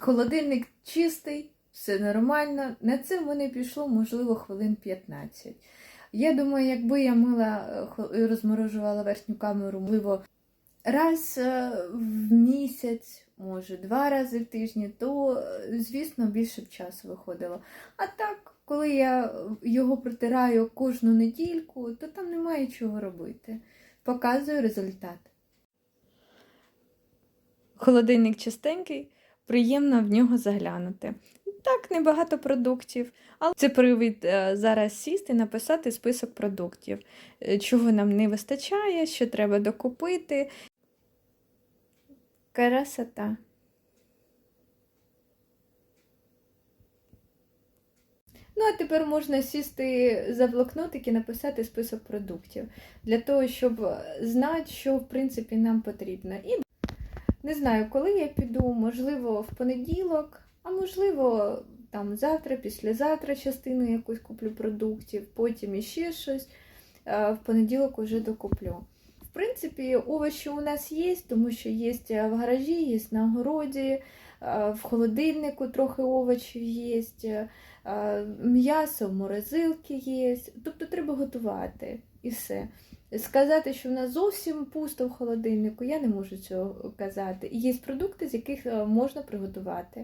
Холодильник чистий, все нормально. На це в мене пішло, можливо, хвилин 15. Я думаю, якби я мила е, розморожувала верхню камеру, можливо, раз е, в місяць, може, два рази в тижні, то, е, звісно, більше б часу виходило. А так, коли я його протираю кожну недільку, то там немає чого робити. Показую результат. Холодильник чистенький, приємно в нього заглянути. Так, небагато продуктів, але це привід е, зараз сісти і написати список продуктів, е, чого нам не вистачає, що треба докупити. Красота. Ну, а тепер можна сісти за блокнотик і написати список продуктів для того, щоб знати, що в принципі нам потрібно. І не знаю, коли я піду, можливо, в понеділок, а можливо, там завтра, післязавтра частину якусь куплю продуктів, потім іще щось. е, В понеділок уже докуплю. В принципі, овочі у нас є, тому що є в гаражі, є на огороді, е, в холодильнику трохи овочів є, е, м'ясо в морозилці є. Тобто треба готувати і все. Сказати, що в нас зовсім пусто в холодильнику, я не можу цього казати. Є продукти, з яких е, можна приготувати.